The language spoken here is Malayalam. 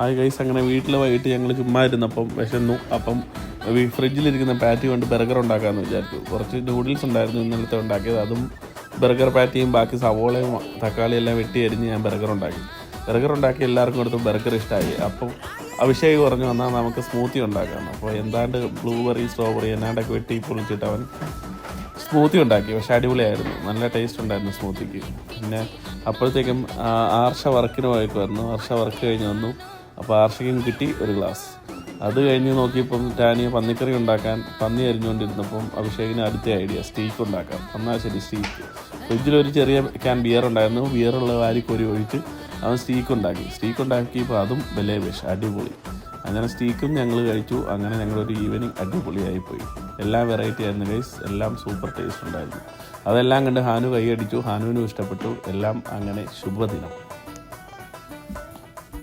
ആ ഗൈസ് അങ്ങനെ വീട്ടിൽ വൈകിട്ട് ഞങ്ങൾ ചുമ്മാ ഇരുന്നപ്പം വിശന്നു. അപ്പം ഫ്രിഡ്ജിലിരിക്കുന്ന പാറ്റി കൊണ്ട് ബർഗർ ഉണ്ടാക്കാമെന്ന് വിചാരിച്ചു. കുറച്ച് നൂഡിൽസ് ഉണ്ടായിരുന്നു ഇന്നലത്തെ ഉണ്ടാക്കിയത്. അതും ബർഗർ പാറ്റിയും ബാക്കി സവോളയും തക്കാളിയും എല്ലാം വെട്ടി അരിഞ്ഞ് ഞാൻ ബർഗർ ഉണ്ടാക്കി. ബർഗർ ഉണ്ടാക്കി എല്ലാവർക്കും കൊടുത്ത് ബർഗർ ഇഷ്ടമായി അപ്പം അഭിഷേക് പറഞ്ഞു വന്നാൽ നമുക്ക് സ്മൂത്തി ഉണ്ടാക്കാം. അപ്പോൾ എന്താണ്ട് ബ്ലൂബെറി സ്ട്രോബെറി എന്നാണ്ടൊക്കെ വെട്ടി പൊളിച്ചിട്ട് അവൻ സ്മൂത്തി ഉണ്ടാക്കി. പക്ഷെ അടിപൊളിയായിരുന്നു. നല്ല ടേസ്റ്റ് ഉണ്ടായിരുന്നു സ്മൂത്തിക്ക് പിന്നെ അപ്പോഴത്തേക്കും ആർഷ വർക്കിന് പോയേക്കുമായിരുന്നു ആർഷ വർക്ക് കഴിഞ്ഞ് വന്നു. അപ്പോൾ ആർഷയ്ക്കും കിട്ടി ഒരു ഗ്ലാസ്. അത് കഴിഞ്ഞ് നോക്കിയപ്പം ടാനിയ പന്നിക്കറി ഉണ്ടാക്കാൻ പന്നി അരിഞ്ഞുകൊണ്ടിരുന്നപ്പം അഭിഷേകിന് അടുത്ത ഐഡിയ സ്റ്റീക്ക് ഉണ്ടാക്കാം. എന്നാൽ ശരി സ്റ്റീക്ക്. ഫ്രിഡ്ജിലൊരു ചെറിയ ക്യാൻ ബിയർ ഉണ്ടായിരുന്നു. ബിയറുള്ള വാരിക്കോരി ഒഴിച്ച് അവൻ സ്റ്റീക്ക് ഉണ്ടാക്കി. സ്റ്റീക്ക് ഉണ്ടാക്കിയപ്പോൾ അതും വലിയ വിഷ അടിപൊളി. അങ്ങനെ സ്റ്റീക്കും ഞങ്ങൾ കഴിച്ചു. അങ്ങനെ ഞങ്ങളൊരു ഈവനിങ് അടിപൊളിയായി പോയി എല്ലാം വെറൈറ്റി ആയിരുന്നു ഗൈസ് എല്ലാം സൂപ്പർ ടേസ്റ്റ് ഉണ്ടായിരുന്നു. അതെല്ലാം കണ്ട് ഹാനു കൈയടിച്ചു. ഹാനുവിനും ഇഷ്ടപ്പെട്ടു. എല്ലാം അങ്ങനെ ശുഭദിനം.